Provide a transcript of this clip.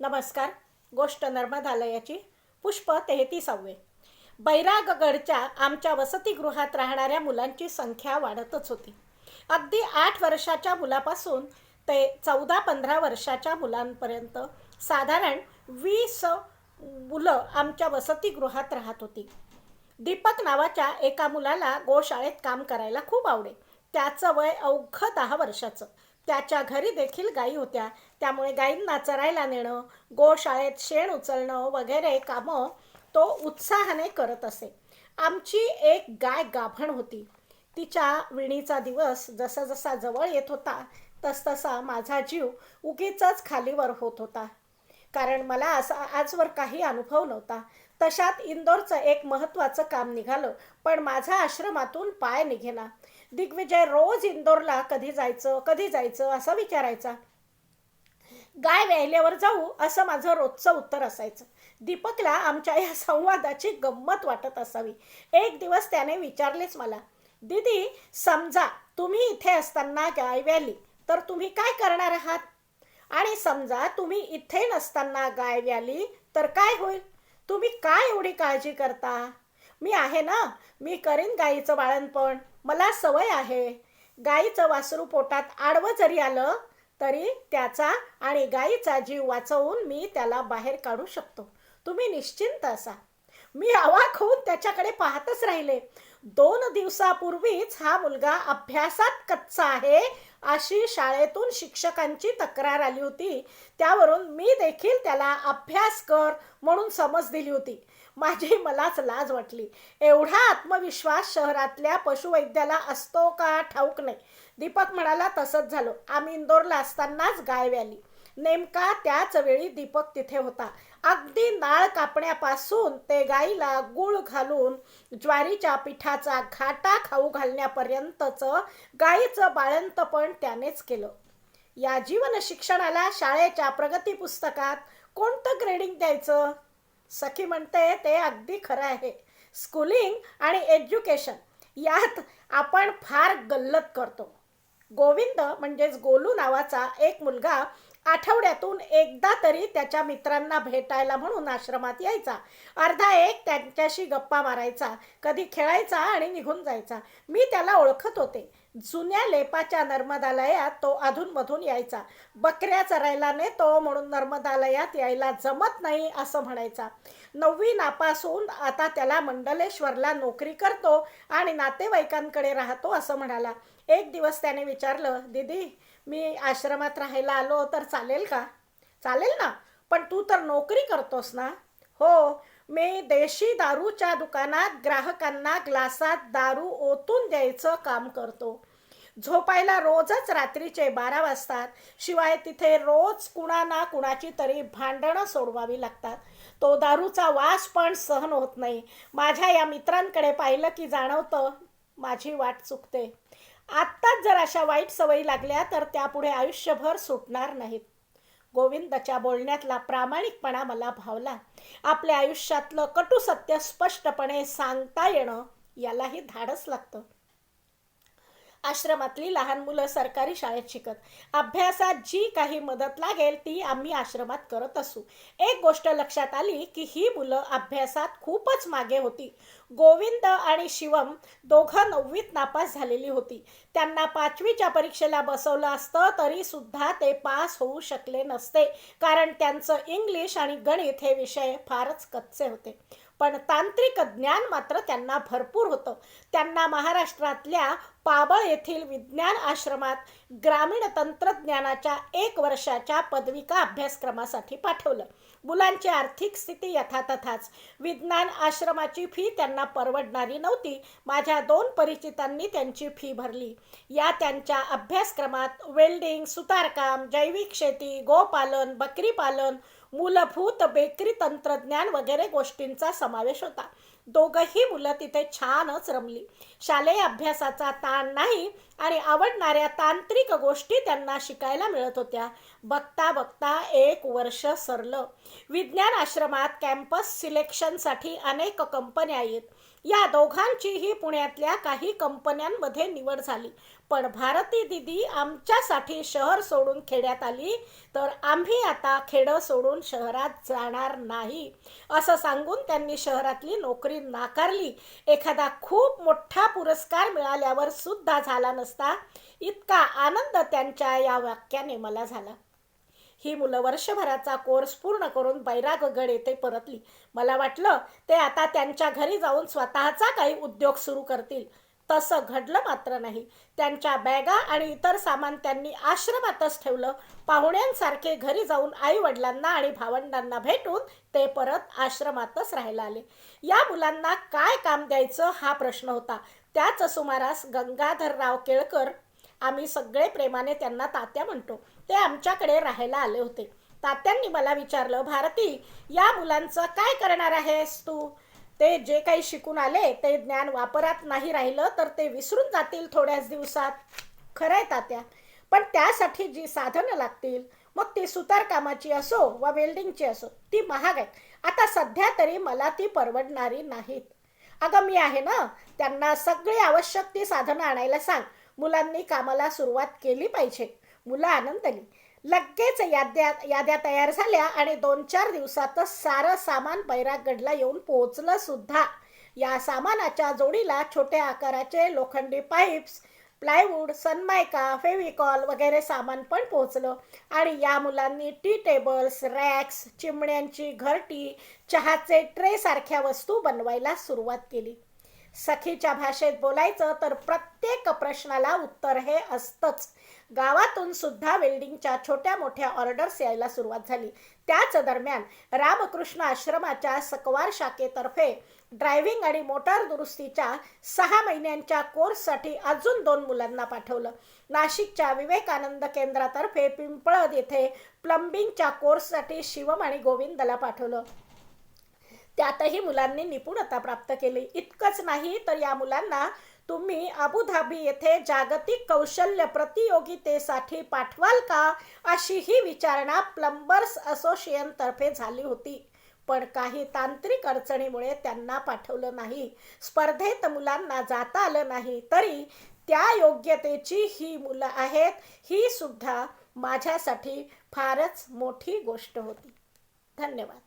नमस्कार. गोष्ट नर्मदालयाची पुष्प तेहतीसावे. बैरागगडच्या आमच्या वसतिगृहात राहणाऱ्या मुलांची संख्या वाढतच होती. अगदी आठ वर्षाच्या मुलापासून ते चौदा पंधरा वर्षाच्या मुलांपर्यंत साधारण वीस मुलं आमच्या वसतिगृहात राहत होती. दीपक नावाच्या एका मुलाला गोशाळेत काम करायला खूप आवडे. त्याचं वय अवघं दहा वर्षाचं. त्याच्या घरी देखील गायी होत्या. त्यामुळे गायींना चरायला नेणं गोशाळेत शेण उचलणं वगैरे कामं तो उत्साहाने करत असे. आमची एक गाय गाभण होती. तिच्या विणीचा दिवस जसा जसा जवळ येत होता तसतसा माझा जीव उगीचच खालीवर होत होता. कारण मला असा आजवर काही अनुभव नव्हता. तशात इंदोरचं एक महत्त्वाचं काम निघालं पण माझा आश्रमातून पाय निघेना. दिग्विजय रोज इंदोरला कधी जायचं कधी जायचं असं विचारायचा. गाय व्यायल्यावर जाऊ असं माझं रोजचं उत्तर असायचं. दीपकला आमच्या या संवादाची गंमत वाटत असावी. एक दिवस त्याने विचारलेच मला दीदी समजा तुम्ही इथे असताना गाय व्याली तर तुम्ही काय करणार आहात? आणि समजा तुम्ही इथे नसताना गाय व्याली तर काय होईल? तुम्ही काय एवढी काळजी करता? मी आहे ना? मी करीन गाईचं बाळणपण मला सवय आहे. गाईचं वासरू पोटात आडवं जरी आलं तरी त्याचा आणि गाईचा जीव वाचवून मी त्याला बाहेर काढू शकतो. तुम्ही निश्चिंत असा. मी अवाक होऊन त्याच्याकडे पाहतच राहिले. दोन दिवसापूर्वीच हा मुलगा अभ्यासात कच्चा आहे अशी शाळेतून शिक्षकांची तक्रार आली होती. त्यावरून मी देखील त्याला अभ्यास कर म्हणून समज दिली होती. माझी मलाच लाज वाटली. एवढा आत्मविश्वास शहरातल्या पशुवैद्याला असतो का ठाऊक नाही. दीपक म्हणाला तसंच झालं. आम्ही इंदोरला असतानाच गाय व्याली नेमका त्याच वेळी दीपक तिथे होता. अगदी नाळ कापण्यापासून ते गाईला गुळ घालून ज्वारीच्या पिठाचा घाटा खाऊ घालण्यापर्यंतचं गाईचं बाळंतपण त्यानेच केलं. या जीवन शिक्षणाला शाळेच्या प्रगती पुस्तकात कोणतं ग्रेडिंग द्यायचं? सखी म्हणते ते अगदी खरं आहे. स्कूलिंग आणि एज्युकेशन यात आपण फार गल्लत करतो. गोविंद म्हणजेच गोलू नावाचा एक मुलगा आठवड्यातून एकदा तरी त्याच्या मित्रांना भेटायला म्हणून आश्रमात यायचा. अर्धा एक त्यांच्याशी गप्पा मारायचा कधी खेळायचा आणि निघून जायचा. मी त्याला ओळखत होते. जुन्या लेपाच्या नर्मदालयात तो अधूनमधून यायचा. बकऱ्या चरायला नेतो म्हणून नर्मदालयात यायला जमत नाही असं म्हणायचा. नववी नापासून आता त्याला मंडलेश्वरला नोकरी करतो आणि नातेवाईकांकडे राहतो असं म्हणाला. एक दिवस त्याने विचारलं दीदी मी आश्रमात राहायला आलो तर चालेल का? चालेल ना. पण तू तर नोकरी करतोस ना? हो मी देशी दारूच्या दुकानात ग्राहकांना ग्लासात दारू ओतून द्यायचं काम करतो. झोपायला रोजच रात्रीचे बारा वाजतात. शिवाय तिथे रोज कुणा ना कुणाची तरी भांडणं सोडवावी लागतात. तो दारूचा वास पण सहन होत नाही. माझ्या या मित्रांकडे पाहिलं की जाणवतं माझी वाट चुकते. आत्ताच जर अशा वाईट सवयी लागल्या तर त्यापुढे आयुष्यभर सुटणार नाहीत. गोविंदच्या बोलण्यातला प्रामाणिकपणा मला भावला. आपल्या आयुष्यातलं कटू सत्य स्पष्टपणे सांगता येणं यालाही धाडस लागतं. आश्रमातली लहान मुलं सरकारी शाळेत शिकत. अभ्यासात जी काही मदत लागेल ती आम्ही आश्रमात करत असू. एक गोष्ट लक्षात आली की ही मुलं अभ्यासात खूपच मागे होती. गोविंद आणि शिवम दोघं नववीत नापास झालेली होती. त्यांना पाचवीच्या परीक्षेला बसवलं असतं तरी सुद्धा ते पास होऊ शकले नसते. कारण त्यांचं इंग्लिश आणि गणित हे विषय फारच कच्चे होते. पण तांत्रिक ज्ञान मात्र त्यांना भरपूर होतं. त्यांना महाराष्ट्रातल्या पाबळ येथील विज्ञान आश्रमात ग्रामीण तंत्रज्ञानाच्या एक वर्षाच्या पदविका अभ्यासक्रमासाठी पाठवलं. मुलांची आर्थिक स्थिती यथातथाच. विज्ञान आश्रमाची फी त्यांना परवडणारी नव्हती. माझ्या दोन परिचितांनी त्यांची फी भरली. या त्यांच्या अभ्यासक्रमात वेल्डिंग सुतारकाम जैविक शेती गोपालन बकरीपालन मूलभूत बेकरी तंत्रज्ञान वगैरे गोष्टींचा समावेश होता. दोघंही मुलं तिथे छानच रमली. शालेय अभ्यासाचा ताण नाही आणि आवडणाऱ्या तांत्रिक गोष्टी त्यांना शिकायला मिळत होत्या. बघता बघता एक वर्ष सरलं. विज्ञान आश्रमात कॅम्पस सिलेक्शनसाठी अनेक कंपन्या आहेत या दोघांचीही पुण्यातल्या काही कंपन्यांमध्ये निवड झाली. पण भारती दिदी आमच्यासाठी शहर सोडून खेड्यात आली तर आम्ही आता खेडं सोडून शहरात जाणार नाही असं सांगून त्यांनी शहरातली नोकरी नाकारली. एखादा खूप मोठा पुरस्कार मिळाल्यावर सुद्धा झाला नसता. इतका आनंद त्यांच्या या वाक्याने मला झाला. ही मुलं वर्षभराचा कोर्स पूर्ण करून बैरागगड येथे परतली. मला वाटलं ते आता त्यांच्या घरी जाऊन स्वतःचा काही उद्योग सुरू करतील. तसं घडलं मात्र नाही. त्यांच्या बॅगा आणि इतर सामान त्यांनी आश्रमातच ठेवलं. पाहुण्यांसारखे घरी जाऊन आई वडिलांना आणि भावंडांना भेटून ते परत आश्रमातच राहायला आले. या मुलांना काय काम द्यायचं हा प्रश्न होता. त्याच सुमारास गंगाधरराव केळकर आम्ही सगळे प्रेमाने त्यांना तात्या म्हणतो. ते आमच्याकडे राहायला आले होते. तात्यांनी मला विचारलं भारती या मुलांचं काय करणार आहेस तू? ते जे काही शिकून आले ते ज्ञान वापरात नाही राहिलं तर ते विसरून जातील थोड्याच दिवसात. खरंय तात्या. पण त्यासाठी जी साधनं लागतील मग ती सुतारकामाची असो वा वेल्डिंगची असो ती महाग आहेत. आता सध्या तरी मला ती परवडणारी नाहीत. अगं मी आहे ना त्यांना सगळी आवश्यक ती साधनं आणायला सांग. मुलांनी कामाला सुरुवात केली पाहिजे. मुलं आनंदली. लगेच याद्या याद्या तयार झाल्या आणि दोन चार दिवसातच सारं सामान बैरागडला येऊन पोहोचलं सुद्धा. या सामानाच्या जोडीला छोट्या आकाराचे लोखंडी पाईप्स प्लायवूड सनमायका फेविकॉल वगैरे सामान पण पोहोचलं. आणि या मुलांनी टी टेबल्स रॅक्स चिमण्यांची घरटी चहाचे ट्रे सारख्या वस्तू बनवायला सुरुवात केली. सखीच्या भाषेत बोलायचं तर प्रत्येक प्रश्नाला उत्तर हे असतंच. गावातून सुद्धा वेल्डिंगच्या छोट्या मोठ्या ऑर्डर्स यायला सुरुवात झाली. त्याच दरम्यान रामकृष्ण आश्रमाच्या सकवार शाखेतर्फे ड्रायव्हिंग आणि मोटार दुरुस्तीच्या सहा महिन्यांच्या कोर्ससाठी अजून दोन मुलांना पाठवलं. नाशिकच्या विवेकानंद केंद्रातर्फे पिंपळद येथे प्लंबिंगच्या कोर्ससाठी शिवम आणि गोविंदला पाठवलं. त्यातही मुलांनी निपुणता प्राप्त केली. इतकंच नाही तर या मुलांना तुम्ही अबुधाबी येथे जागतिक कौशल्य प्रतियोगितेसाठी पाठवाल का? अशी ही विचारणा प्लंबर्स असोसिएशन तर्फे झाली होती. पण काही तांत्रिक अडचणीमुळे त्यांना पाठवलं नाही. स्पर्धेत मुलांना जाता आलं नाही. तरी त्या योग्यतेची ही मुलं आहेत ही सुद्धा माझ्यासाठी फारच मोठी गोष्ट होती. धन्यवाद.